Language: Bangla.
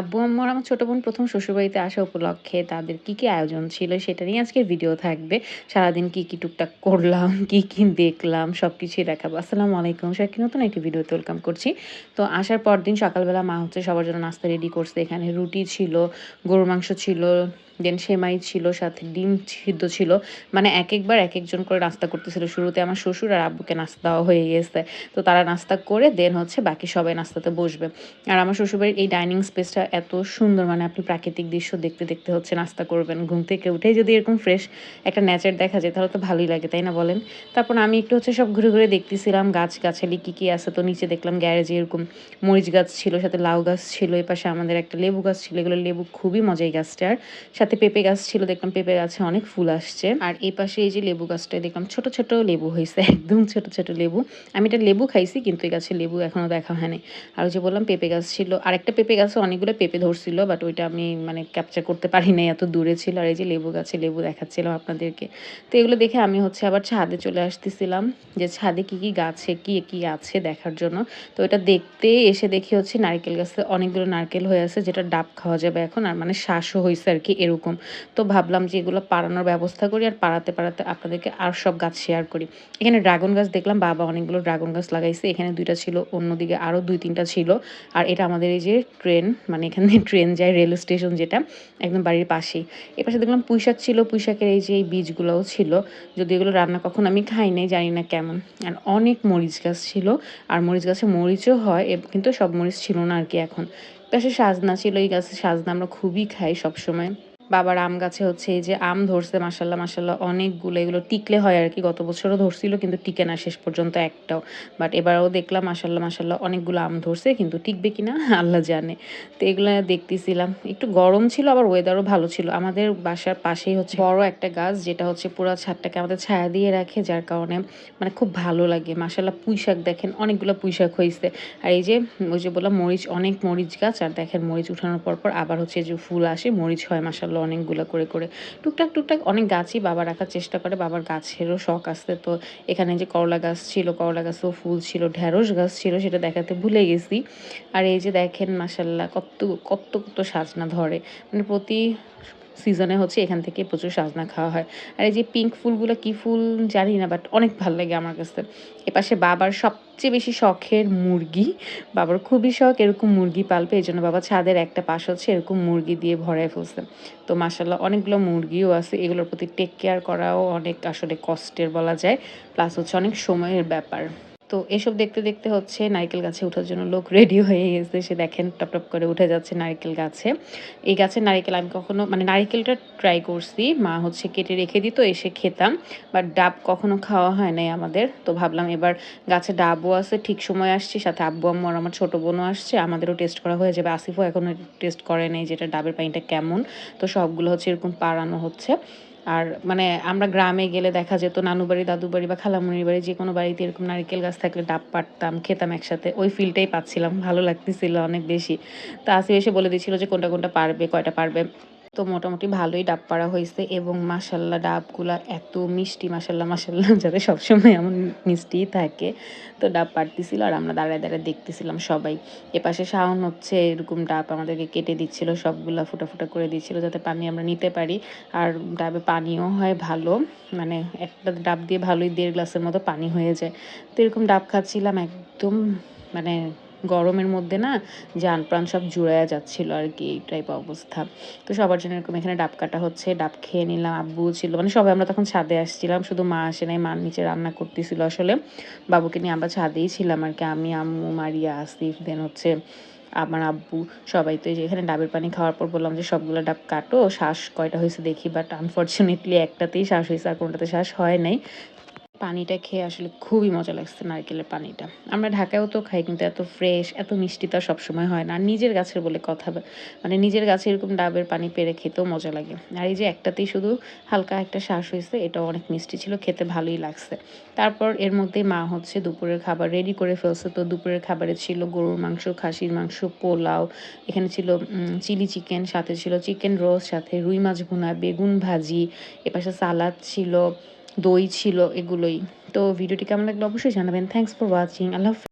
আব্বু আম্মুর আমার ছোটো বোন প্রথম শ্বশুরবাড়িতে আসা উপলক্ষে তাদের কি কি আয়োজন ছিল সেটা নিয়ে আজকে ভিডিও থাকবে। সারাদিন কি কি টুকটাক করলাম, কি কি দেখলাম সব কিছুই দেখাবো। আসসালামু আলাইকুম, সবাইকে নতুন একটি ভিডিওতে ওয়েলকাম করছি। তো আসার পর দিন সকালবেলা মা হচ্ছে সবার জন্য নাস্তা রেডি করছে। এখানে রুটি ছিল, গরুর মাংস ছিল দেন সেমাই ছিল, সাথে ডিম সিদ্ধ ছিল। মানে এক একবার এক একজন করে নাস্তা করতেছিল। শুরুতে আমার শ্বশুর আর আব্বুকে নাস্তা দেওয়া হয়ে গেছে। তো তারা নাস্তা করে দেন হচ্ছে বাকি সবাই নাস্তাতে বসবে। আর আমার শ্বশুরবাড়ির এই ডাইনিং স্পেসটা এত সুন্দর মানে আপনি প্রাকৃতিক দৃশ্য দেখতে দেখতে হচ্ছে নাস্তা করবেন, ঘুম থেকে উঠেই যদি এরকম ফ্রেশ একটা নেচার দেখা যায়, তাহলে তো ভালোই লাগে, তাই না বলেন? তারপর আমি একটু হচ্ছে সব ঘুরে ঘুরে দেখতেছিলাম গাছ গাছালি কী কী আছে তো নিচে দেখলাম গ্যারেজে এরকম মরিচ গাছ ছিল, সাথে লাউ গাছ ছিল এই পাশে আমাদের একটা লেবু গাছ ছিল, এগুলো লেবু খুবই মজাই গাছটার। সাথে পেঁপে গাছ ছিল, দেখলাম পেঁপে গাছে অনেক ফুল আসছে। আর এই পাশে এই যে লেবু গাছটা দেখলাম ছোট ছোট লেবু হয়েছে একদম ছোট ছোট লেবু। আমি এটা লেবু খাইছি, কিন্তু এই গাছে লেবু এখনও দেখা হয়নি। আর যে বললাম, পেঁপে গাছ ছিল। আর একটা পেঁপে গাছে অনেকগুলো পেঁপে ধরছিল বাট ওইটা আমি মানে ক্যাপচার করতে পারি নাই, এত দূরে ছিল। আর এই যে লেবু গাছে লেবু দেখাচ্ছিলাম আপনাদেরকে। তো এগুলো দেখে আমি হচ্ছে আবার ছাদে চলে আসতেছিলাম, যে ছাদে কি কি গাছে, কি কি আছে দেখার জন্য। তো এটা দেখতে এসে দেখি হচ্ছে নারকেল গাছে অনেকগুলো নারকেল হয়ে আছে, যেটা ডাব খাওয়া যাবে এখন, আর মানে শ্বাসও হয়েছে আর কি, এরকম তো ভাবলাম যে এগুলো পাড়ানোর ব্যবস্থা করি আর পাড়াতে পাড়াতে আপনাদেরকে আর সব গাছ শেয়ার করি। এখানে ড্রাগন গাছ দেখলাম, বাবা অনেকগুলো ড্রাগন গাছ লাগাইছে। এখানে দুইটা ছিল, অন্যদিকে আরও দুই তিনটা ছিল। আর এটা আমাদের এই যে ট্রেন মানে এখানে ট্রেন যায় রেল স্টেশন যেটা, একদম বাড়ির পাশেই। এ পাশে দেখলাম পুঁইশাক ছিল, পুঁইশাকের এই যে এই বীজগুলোও ছিল। যদি এগুলো রান্না কখন আমি খাই নাই, জানি না কেমন। আর অনেক মরিচ গাছ ছিল, আর মরিচ গাছে মরিচও হয় কিন্তু সব মরিচ ছিল না আর কি এখন। পাশে সাজনা ছিল, এই গাছে সাজনা আমরা খুবই খাই সবসময়। বাবার আম গাছে হচ্ছে এই যে আম ধরছে মাসাল্লাহ মাসাল্লাহ অনেকগুলো। এগুলো টিকলে হয় আর কি, গত বছরও ধরছিল, কিন্তু টিকে না শেষ পর্যন্ত একটাও। বাট এবারও দেখলাম মাসাল্লাহ মাসাল্লাহ অনেকগুলো আম ধরছে, কিন্তু টিকবে কি না, আল্লাহ জানে। তো এগুলো দেখতেছিলাম। একটু গরম ছিল, আবার ওয়েদারও ভালো ছিল। আমাদের বাসার পাশেই হচ্ছে বড় একটা গাছ, যেটা হচ্ছে পুরো ছাদটাকে আমাদের ছায়া দিয়ে রাখে, যার কারণে মানে খুব ভালো লাগে। মাসাল্লাহ পুঁই শাক দেখেন, অনেকগুলো পুঁই শাক হয়েছে। আর এই যে, ওই যে বললাম, মরিচ, অনেক মরিচ গাছ, আর দেখেন মরিচ উঠানোর পর পর আবার হচ্ছে যে ফুল আসে, মরিচ হয় মাসাল্লাহ অনেকগুলো করে করে। টুকটাক টুকটাক অনেক গাছই বাবা রাখার চেষ্টা করে। বাবার গাছেরও শখ আসতে তো এখানে যে করলা গাছ ছিল, করলা গাছেও ফুল ছিল ঢ্যাঁড়স গাছ ছিল সেটা দেখাতে ভুলে গেছি। আর এই যে দেখেন মাসাল্লাহ কত কত কত সাজনা ধরে। মানে প্রতি সিজনে হচ্ছে এখান থেকে প্রচুর সাজনা খাওয়া হয়। আর এই যে পিঙ্ক ফুলগুলো কি ফুল জানি না বাট অনেক ভালো লাগে আমার কাছে। এপাশে বাবার সবচেয়ে বেশি শখের মুরগি। বাবার খুবই শখ এরকম মুরগি পালবে এই জন্য বাবা ছাদের একটা পাশ হচ্ছে এরকম মুরগি দিয়ে ভরায় ফেলছে। তো মাসাল্লাহ অনেকগুলো মুরগিও আছে, এগুলোর প্রতি টেক কেয়ার করাও অনেক আসলে কষ্টের বলা যায়। প্লাস হচ্ছে অনেক সময়ের ব্যাপার। তো এসব দেখতে দেখতে হচ্ছে নারকেল গাছে ওঠার জন্য লোক রেডি হয়ে গেছে। সে দেখেন, টপ টপ করে উঠে যাচ্ছে নারকেল গাছে। এই গাছের নারিকেল আমি কখনো মানে নারিকেলটা ট্রাই করছি, মা হচ্ছে কেটে রেখে দিত, এসে খেতাম। বাট ডাব কখনো খাওয়া হয় নাই আমাদের। তো ভাবলাম এবার গাছে ডাবও আছে, ঠিক সময় আসছে। সাথে আব্বু, আম্মু আমার ছোটো বোনও আসছে। আমাদেরও টেস্ট করা হয়ে যাবে। আসিফও এখনও টেস্ট করে নেই যেটা ডাবের পানিটা কেমন। তো সবগুলো হচ্ছে এরকম পাড়ানো হচ্ছে। আর মানে আমরা গ্রামে গেলে দেখা যেত নানু বাড়ি দাদু বাড়ি বা খালামুনির বাড়ি, যে কোনো বাড়িতে এরকম নারকেল গাছ থাকলে ডাব পাড়তাম, খেতাম একসাথে। ওই ফিলটাই পাচ্ছিলাম, ভালো লাগতেছিল অনেক বেশি। তা আসি এসে বলে দিচ্ছিল যে কোনটা কোনটা পারবে, কয়টা পারবে। তো মোটামুটি ভালোই ডাব পাড়া হয়েছে এবং মাসাল্লাহ ডাবগুলা এত মিষ্টি মাসাল্লাহ মাসাল্লাহ যাতে সবসময় এমন মিষ্টিই থাকে। তো ডাব পাড়তেছিল আর আমরা দাঁড়ায় দাঁড়ায় দেখতেছিলাম সবাই। এপাশে শাওন হচ্ছে, এরকম ডাব আমাদেরকে কেটে দিচ্ছিল, সবগুলা ফুটা ফুটা করে দিচ্ছিল যাতে পানি আমরা নিতে পারি। আর ডাবে পানিও হয় ভালো মানে একটা ডাব দিয়ে ভালোই দেড় গ্লাসের মতো পানি হয়ে যায়। তো এরকম ডাব খাচ্ছিলাম একদম মানে গরমের মধ্যে না যান প্রাণ সব জুড়াইয়া যাচ্ছিল আর কি, এই টাইপ অবস্থা। তো সবার জন্য এরকম এখানে ডাব কাটা হচ্ছে, ডাব খেয়ে নিলাম আব্বু ছিল। মানে সবাই আমরা তখন ছাদে আসছিলাম, শুধু মা আসে নাই, মার নিচে রান্না করতেছিল আসলে। বাবুকে নিয়ে আমরা ছাদেই ছিলাম আর কি, আমি, আম্মু, মারিয়া, আসিফ দেন হচ্ছে আমার আব্বু, সবাই তো এখানে ডাবের পানি খাওয়ার পর বললাম যে সবগুলো ডাব কাটো, শ্বাস কয়টা হয়েছে দেখি বাট আনফর্চুনেটলি একটাতেই শ্বাস হয়েছে আর কোনোটাতে শ্বাস হয় নাই। পানিটা খেয়ে আসলে খুবই মজা লাগছে নারকেলের পানিটা। আমরা ঢাকায়ও তো খাই কিন্তু এত ফ্রেশ এত মিষ্টি তো সবসময় হয় না। আর নিজের গাছের বলে কথা মানে নিজের গাছে এরকম ডাবের পানি পেরে খেতেও মজা লাগে। আর এই যে একটাতেই শুধু হালকা একটা শ্বাস হয়েছে, এটাও অনেক মিষ্টি ছিল, খেতে ভালোই লাগছে। তারপর এর মধ্যে মা হচ্ছে দুপুরের খাবার রেডি করে ফেলছে। তো দুপুরের খাবারে ছিল গরুর মাংস, খাসির মাংস, পোলাও, এখানে ছিল চিলি চিকেন, সাথে ছিল চিকেন রোস্ট, সাথে রুই মাছ ভুনা, বেগুন ভাজি এপাশে সালাদ ছিল দই ছিল এগুলোই। তো ভিডিওটি কেমন লাগল অবশ্যই জানাবেন। Thanks for watching Allah